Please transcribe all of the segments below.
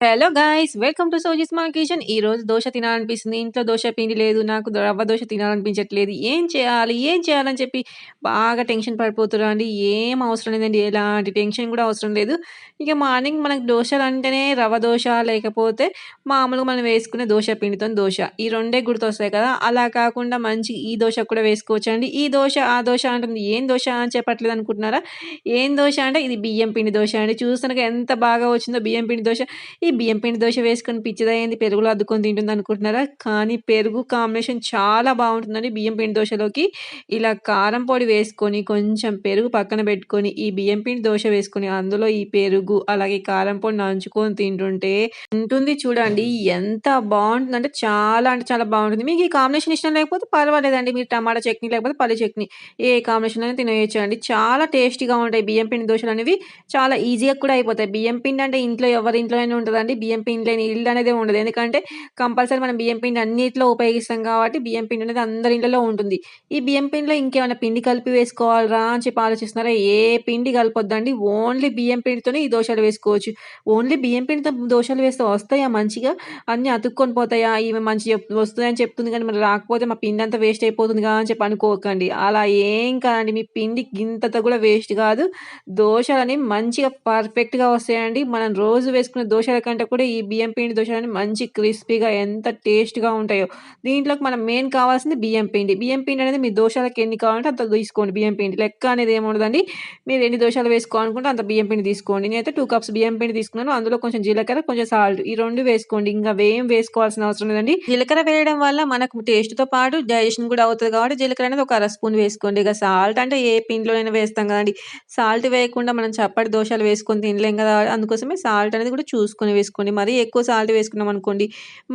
Hello guys welcome to Sojis మా kitchen ఈ రోజు దోశ తినాలనిపిస్తుంది. ఇంట్లో దోశ పిండి లేదు నాకు రవ్వ దోశ తినాలనిపించట్లేదు. ఏం చేయాలి? ఏం చేయాలని చెప్పి బాగా టెన్షన్ పడిపోతున్నారు అండి. ఏం అవసరం లేదండి. ఎలాంటి టెన్షన్ కూడా అవసరం లేదు. ఇక మార్నింగ్ మనకు దోశలు అంటేనే రవ్వ దోశ లేకపోతే మామూలుగా మనం వేసుకునే దోశ పిండితో దోశ. ఈ రెండే గుర్తొస్తాయి కదా. అలా కాకుండా మంచి ఈ దోశ కూడా వేసుకోవచ్చు అండి ఈ దోశ ఆ దోశ అంటుంది ఏం దోశ అని చెప్పట్లేదు అనుకుంటున్నారా? ఏం దోశ అంటే ఇది బియ్యం పిండి దోశ అండి. చూస్తున్నాక ఎంత బాగా వచ్చిందో బియ్యం పిండి దోశ. ఈ బియ్యం పిండి దోశ వేసుకొని పిచ్చిదయ్యింది పెరుగులో అద్దుకొని తింటుంది అనుకుంటున్నారా? కానీ పెరుగు కాంబినేషన్ చాలా బాగుంటుందండి బియ్యం పిండి దోశలోకి. ఇలా కారం పొడి వేసుకొని కొంచెం పెరుగు పక్కన పెట్టుకొని ఈ బియ్యం పిండి దోశ వేసుకొని అందులో ఈ పెరుగు అలాగే కారం పొడి నంచుకొని తింటుంటే ఉంటుంది. చూడండి ఎంత బాగుంటుందంటే చాలా అంటే చాలా బాగుంటుంది. మీకు ఈ కాంబినేషన్ ఇష్టం లేకపోతే పర్వాలేదండి. మీరు టమాటా చట్నీ లేకపోతే పల్లి చట్నీ ఏ కాంబినేషన్ అయినా తినేయచ్చు అండి చాలా టేస్టీగా ఉంటాయి బియ్యం పిండి దోశలు అనేవి. చాలా ఈజీగా కూడా అయిపోతాయి. బియ్యం పిండి అంటే ఇంట్లో ఎవరి ఇంట్లోనే ఉంటుందండి బియ్యం పిండి లేని ఇల్లు అనేది ఉండదు. ఎందుకంటే కంపల్సరీ మనం బియ్యం పిండి అన్నిట్లో ఉపయోగిస్తాం కాబట్టి బియ్యం పిండి అనేది అందరి ఇళ్ళలో ఉంటుంది. ఈ బియ్యం పిండిలో ఇంకేమైనా పిండి కలిపి వేసుకోవాలరా అని చెప్పి ఆలోచిస్తున్నారా? ఏ పిండి కలపొద్దండి? ఓన్లీ బియ్యం పిండితోనే ఈ దోశలు వేసుకోవచ్చు. ఓన్లీ బియ్యం పిండితో దోశలు వేస్తే వస్తాయా మంచిగా? అన్నీ అతుక్కొని పోతాయా? ఇవి మంచి చెప్ చెప్తుంది కానీ మరి రాకపోతే మా పిండి అంతా వేస్ట్ అయిపోతుంది అని చెప్పి అనుకోకండి. అలా ఏం కాదండి. మీ పిండి గింతతో కూడా వేస్ట్ కాదు. దోశలని మంచిగా పర్ఫెక్ట్‌గా వస్తాయండి. మనం రోజు వేసుకునే దోశల కంటే కూడా ఈ బియ్యం పిండి దోశలని మంచి క్రిస్పీగా ఎంత టేస్ట్‌గా ఉంటాయో. దీంట్లోకి మనం మెయిన్ కావాల్సింది బియ్యం పిండి. బియ్యం పిండి అనేది మీ దోశలకు ఎన్ని కావాలంటే అంత తీసుకోండి బియ్యం పిండి. లెక్క అనేది ఏముండదండి. మీరు ఎన్ని దోశలు వేసుకోవాలనుకుంటే అంత బియ్యం పిండి తీసుకోండి. నేనైతే టూ కప్స్ బియ్యం పిండి తీసుకున్నాను. అందులో కొంచెం జీలకర్ర, కొంచెం సాల్ట్ ఈ రెండు వేసుకోండి. ఇంకా వేయం వేసుకోవాల్సిన అవసరం లేదండి. జీలకర్ర వేయడం వల్ల మనకు టేస్ట్‌తో పాటు డైజెషన్ కూడా అవుతుంది కాబట్టి జీలకర్ర అనేది ఒక అర స్పూన్ వేసుకోండి. ఇక సాల్ట్ అంటే ఏ పిండిలోనైనా వేస్తాం కదండి సాల్ట్ వేయకుండా మనం చప్పటి దోశలు వేసుకొని తినలేం కదా! అందుకోసమే సాల్ట్ అనేది కూడా చూసుకుని వేసుకోండి. మరీ ఎక్కువ సాల్ట్ వేసుకున్నాం అనుకోండి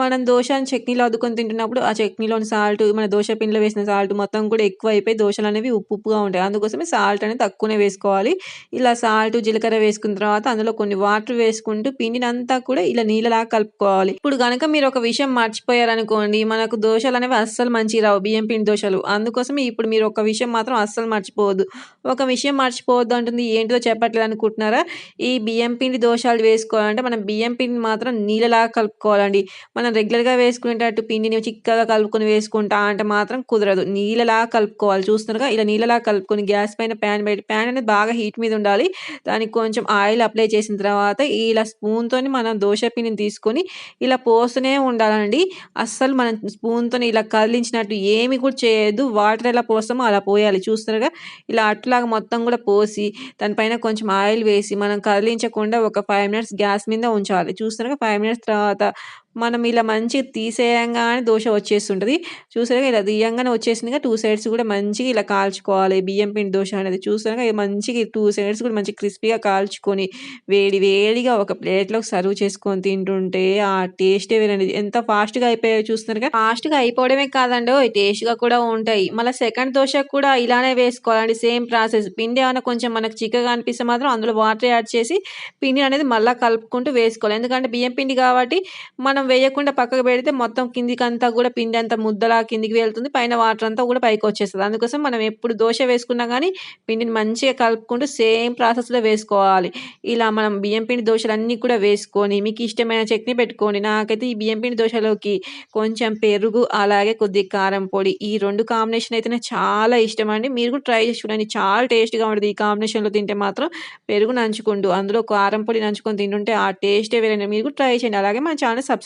మనం దోశని చట్నీలో అద్దుకొని తింటున్నప్పుడు ఆ చట్నీలోని సాల్ట్, మన దోశ పిండిలో వేసిన సాల్ట్ మొత్తం కూడా ఎక్కువ అయిపోయి దోశలు అనేవి ఉప్పు ఉప్పుగా ఉంటాయి. అందుకోసమే సాల్ట్ అనేది తక్కువనే వేసుకోవాలి. ఇలా సాల్ట్, జీలకర్ర వేసుకున్న తర్వాత అందులో కొన్ని వాటర్ వేసుకుంటూ పిండినంతా కూడా ఇలా నీళ్ళలాగా కలుపుకోవాలి. ఇప్పుడు కనుక మీరు ఒక విషయం మర్చిపోయారనుకోండి, మనకు దోశలు అనేవి అస్సలు మంచిగా రావు బియ్యం పిండి దోశలు. అందుకోసమే ఇప్పుడు మీరు ఒక విషయం మాత్రం అస్సలు మర్చిపోవద్దు. ఒక విషయం మర్చిపోవద్దు అంటుంది ఏంటిదో చెప్పట్లేదు అనుకుంటున్నారా? ఈ బియ్యం పిండి దోశలు వేసుకోవాలంటే మనం బియ్యం పిండిని మాత్రం నీళ్ళలాగా కలుపుకోవాలండి. మనం రెగ్యులర్‌గా వేసుకునేటట్టు పిండిని చిక్కగా కలుపుకొని వేసుకుంటా అంటే మాత్రం కుదరదు. నీళ్ళలాగా కలుపుకోవాలి. చూస్తున్నారుగా ఇలా నీళ్ళలాగా కలుపుకొని గ్యాస్ పైన ప్యాన్ పెట్టి ప్యాన్ అనేది బాగా హీట్ మీద ఉండాలి. దానికి కొంచెం ఆయిల్ అప్లై చేసిన తర్వాత ఇలా స్పూన్‌తోని మనం దోశ పిండిని తీసుకొని ఇలా పోస్తూనే ఉండాలండి. అస్సలు మనం స్పూన్‌తోని ఇలా కదిలించినట్టు ఏమి కూడా చేయొద్దు. వాటర్ ఎలా పోస్తామో అలా పోయాలి. చూస్తున్నారుగా ఇలా అట్లాగా మొత్తం కూడా పోసి దానిపైన కొంచెం ఆయిల్ వేసి మనం కదిలించకుండా ఒక ఫైవ్ మినిట్స్ గ్యాస్ మీద ఉంచాలి. చూస్తున్నారుగా 5 మినిట్స్ తర్వాత మనం ఇలా మంచిగా తీసేయంగానే దోశ వచ్చేస్తుంటది. చూసారుగా ఇలా తీయంగానే వచ్చేసిందిగా టూ సైడ్స్ కూడా మంచిగా ఇలా కాల్చుకోవాలి. బియ్యం పిండి దోశ అనేది చూసారుగా ఇది మంచిగా టూ సైడ్స్ కూడా మంచి క్రిస్పీగా కాల్చుకొని వేడి వేడిగా ఒక ప్లేట్‌లోకి సర్వ్ చేసుకొని తింటుంటే ఆ టేస్టే వేరండి. ఎంత ఫాస్ట్‌గా అయిపోయాయో చూస్తున్నారుగా. ఫాస్ట్‌గా అయిపోవడమే కాదండి టేస్ట్‌గా కూడా ఉంటాయి. మళ్ళీ సెకండ్ దోశకు కూడా ఇలానే వేసుకోవాలండి సేమ్ ప్రాసెస్. పిండి ఏమైనా కొంచెం మనకు చిక్కగా అనిపిస్తే మాత్రం అందులో వాటర్ యాడ్ చేసి పిండి అనేది మళ్ళీ కలుపుకుంటూ వేసుకోవాలి. ఎందుకంటే బియ్యం పిండి కాబట్టి మనం వేయకుండా పక్కకు పెడితే మొత్తం కిందికి అంతా కూడా పిండి అంతా ముద్దలా కిందికి వెళ్తుంది. పైన వాటర్ అంతా కూడా పైకి వచ్చేస్తుంది అందుకోసం మనం ఎప్పుడు దోశ వేసుకున్నా కానీ పిండిని మంచిగా కలుపుకుంటూ సేమ్ ప్రాసెస్‌లో వేసుకోవాలి. ఇలా మనం బియ్యం పిండి దోశలన్నీ కూడా వేసుకొని మీకు ఇష్టమైన చట్నీ పెట్టుకోండి. నాకైతే ఈ బియ్యం పిండి దోశలోకి కొంచెం పెరుగు అలాగే కొద్దిగా కారం పొడి ఈ రెండు కాంబినేషన్ అయితే చాలా ఇష్టం అండి మీరు కూడా ట్రై చేసి చూడండి. చాలా టేస్ట్‌గా ఉంటుంది ఈ కాంబినేషన్‌లో తింటే మాత్రం పెరుగు నంచుకుంటూ అందులో కారం పొడి నంచుకొని తింటుంటే ఆ టేస్టే వేరే మీరు కూడా ట్రై చేయండి. అలాగే మన ఛానెల్